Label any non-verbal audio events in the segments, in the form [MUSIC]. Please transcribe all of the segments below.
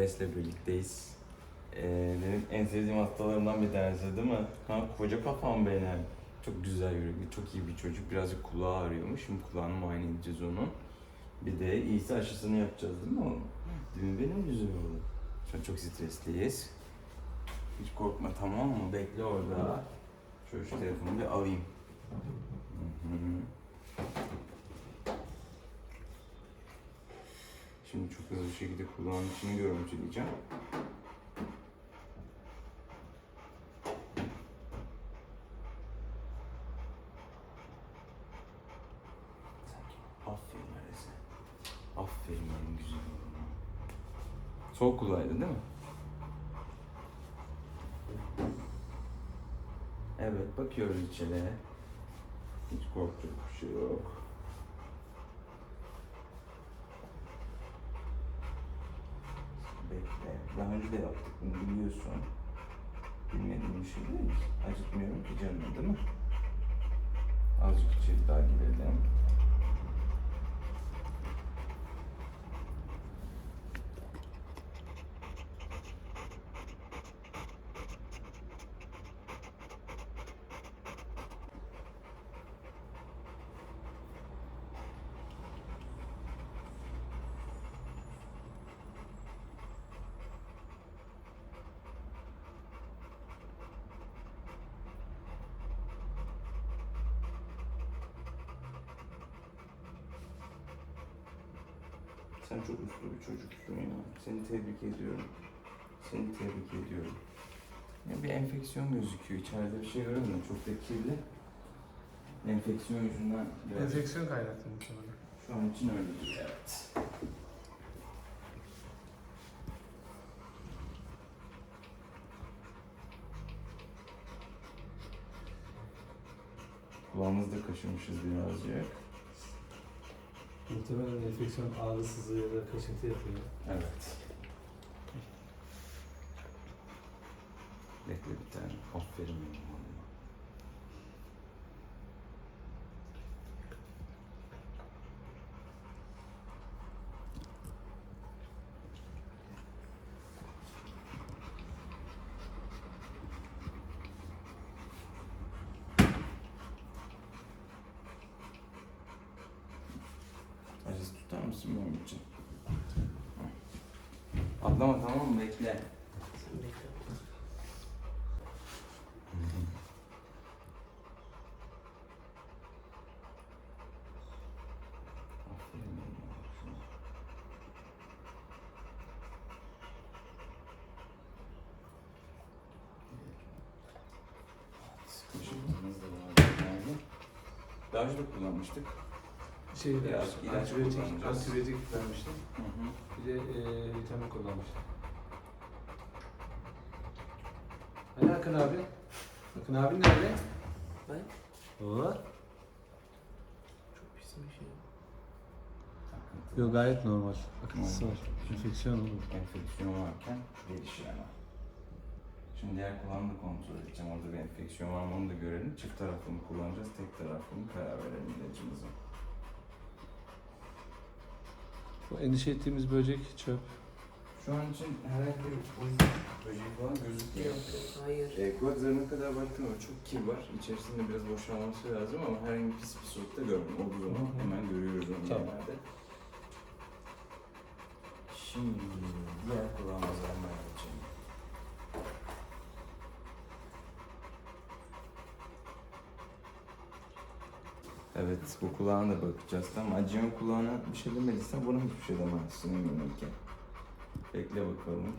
Ares'le birlikteyiz. Ee, benim en sevdiğim hastalarımdan bir tanesi değil mi? Ha, koca kafam benim. Çok güzel yürekli, çok iyi bir çocuk. Birazcık kulağı ağrıyormuş. Şimdi kulağını muayene edeceğiz onu. Bir de iyisi aşısını yapacağız değil mi oğlum? Değil mi benim güzel oğlum? Şu an çok stresliyiz. Hiç korkma tamam mı? Bekle orada. Şöyle şu telefonu bir alayım. Hı hı. Şimdi çok hızlı bir şekilde kulağın içini görüntüleyeceğim. Aferin Areze. Aferin benim güzel oğluma. Sol kulağıydı değil mi? Evet bakıyoruz içeri. Hiç korkacak bir şey yok. Bekle. Daha önce de yaptık bunu biliyorsun. Bilmediğin bir şey değil mi? Acıtmıyorum ki canını değil mi? Azıcık içeri daha girelim. Sen çok uslu bir çocuksun ya. Seni tebrik ediyorum. Seni tebrik ediyorum. Ya bir enfeksiyon gözüküyor. İçeride bir şey görünmüyor. Çok da kirli. Enfeksiyon yüzünden biraz... Enfeksiyon kaynaklı muhtemelen. Şu an için öyle. Evet. Kulağımızda kaşımışız birazcık. Muhtemelen enfeksiyon ağrısızlığı ya da kaşıntı yapıyor. Evet. Bekle bir tane. Aferin benim mısın benim? Atlama tamam mı? Bekle. Daha önce de kullanmıştık. Şey ilaç antibiyotik, kullanacağız. antibiyotik vermiştim. Hı hı. Bir de e, vitamin kullanmıştım. Hani Akın abi? Akın abi nerede? Ben? O. Çok pis bir şey. Yok gayet normal. Akıntısı var. Enfeksiyon olur. enfeksiyon varken gelişiyor hemen. Şimdi diğer kulağını da kontrol edeceğim. Orada bir enfeksiyon var mı onu da görelim. Çift taraflı mı kullanacağız, tek taraflı mı karar verelim ilacımıza. Endişe ettiğimiz böcek çöp. Şu an için herhangi bir pozitif böcek falan gözükmüyor. Hayır. E, zarına kadar baktım ama çok kir var. İçerisinde biraz boşalması lazım ama herhangi pis bir soğuk da görmüyorum. Olduğu zaman hemen görüyoruz onu Tamam. genelde. Şimdi diğer kulağıma zarmaya Evet, bu kulağına da bakacağız. Tamam, acıyan kulağına bir şey demediysen buna hiçbir şey demezsin eminim ki. Bekle bakalım.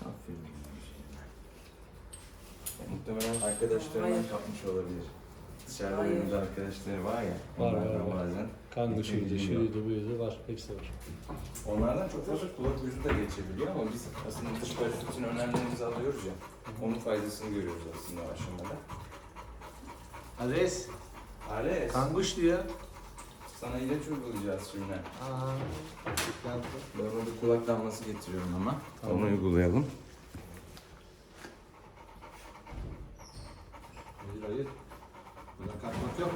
Aferin. Ya, Muhtemelen arkadaşlarından Hayır. kapmış olabilir. Dışarıda Hayır. arkadaşları var ya. Var, onlardan var, var. Bazen. Kan döşüydü, bilgim şuydu, buydu var. Hepsi var. Onlardan çok fazla kulak yüzü de geçebiliyor ama biz aslında dış parazit için önlemlerimizi alıyoruz ya. Onun faydasını görüyoruz aslında o aşamada. Ades, Ares. kanguş diyor. Sana ilaç uygulayacağız şimdi. Aa. Ben bir kulak damlası getiriyorum ama. Tamam. Onu uygulayalım. Hayır hayır. Buradan kalkmak yok.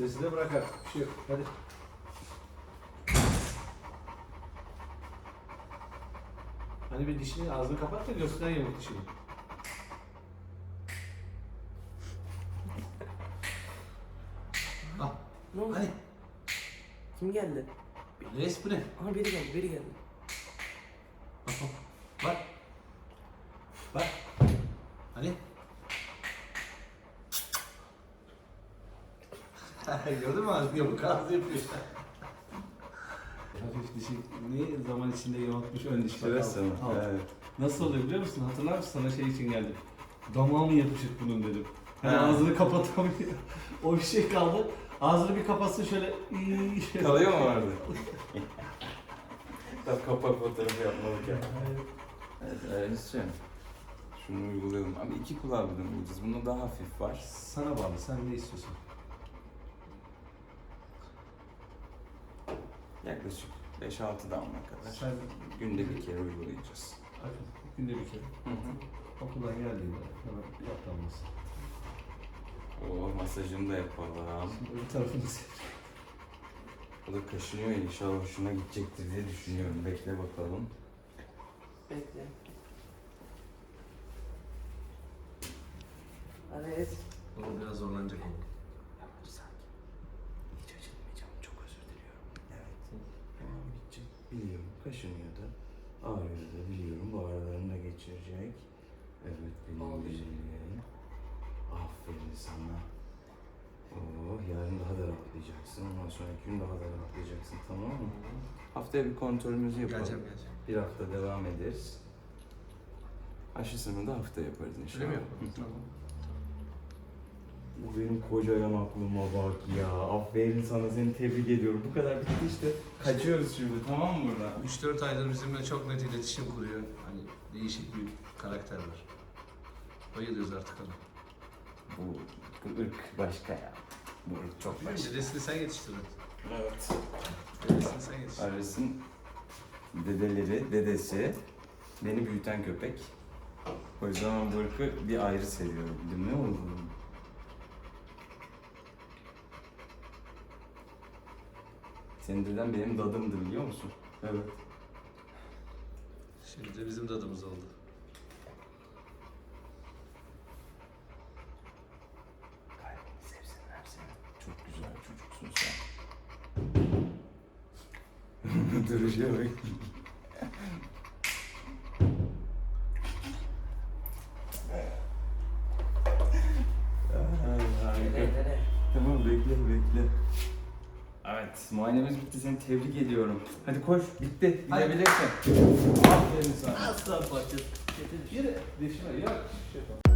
Stresi de bırak artık. Bir şey yok. Hadi. Hani bir dişini ağzını kapat da göster yamuk dişini. Ah, Ne oldu? hani Kim geldi? ne? Aha biri geldi, biri geldi. Bak. Bak. Bak. Hani? Ağzı yamuk ağzı yapıyor işte. Hafif dişi ne zaman içinde yontmuş ön diş bakalım. sana. Al. Evet. Nasıl oluyor biliyor musun? Hatırlar mısın sana şey için geldim. Damağı mı yapışık bunun dedim. Hani Ha. ağzını kapatamıyor. [LAUGHS] o bir şey kaldı. Ağzını bir kapatsın şöyle. şey- Kalıyor mu orada? [LAUGHS] Tam kapak fotoğrafı yapmalık ya. Evet, Enes'ciğim. Şunu uygulayalım. Abi iki kulağı birden uygulayacağız. Bunda daha hafif var. Sana bağlı. Sen ne istiyorsun? Yaklaşık 5-6 damla kadar. Sen Günde bir kere uygulayacağız. Akın, günde bir kere. Hı hı. Okuldan geldiğinde hemen yaplanması. Oo, masajını da yapalım. Şimdi öbür tarafını sev. O da kaşınıyor inşallah hoşuna gidecektir diye düşünüyorum. Bekle bakalım. Bekle. Ares. O biraz zorlanacak onu. Dur sakin. Hiç acıtmayacağım. Çok özür diliyorum. Evet. Tamam gidecek. Biliyorum. Kaşınıyordu. Ağrıyordu biliyorum. Bu aralarını da geçirecek. Evet benim güzelim. Aferin sana. Oo, yarın daha da rahatlayacaksın. Ondan sonraki gün daha da rahatlayacaksın. Tamam mı? Haftaya bir kontrolümüzü yapalım. Geleceğim geleceğim. Bir hafta devam ederiz. Aşısını da hafta yaparız inşallah. Öyle mi yapalım? Tamam. Bu benim koca yanaklığıma bak ya. Aferin sana seni tebrik ediyorum. Bu kadar bitti işte. Kaçıyoruz şimdi tamam mı buradan? 3-4 aydır bizimle çok net iletişim kuruyor. Hani değişik bir karakter var. Bayılıyoruz artık ona. Bu, bu ırk başka ya. Bu ırk çok başka. Dedesini sen yetiştirdin. Evet. Dedesini sen yetiştirdin. Ares'in dedeleri, dedesi beni büyüten köpek. O yüzden ben bu ırkı bir ayrı seviyorum. Değil mi oğlum? Senin deden benim dadımdı biliyor musun? Evet. Şimdi de bizim dadımız oldu. Kalbini sevsinler seni. Çok güzel çocuksun sen. Duruşa bak. Harika. Nereye? Tamam bekle bekle. Evet muayenemiz bitti seni tebrik ediyorum. Hadi koş bitti Hadi. gidebilirsin. Aferin sana. Aslan parçası. Yürü. Dişime yok. Şey.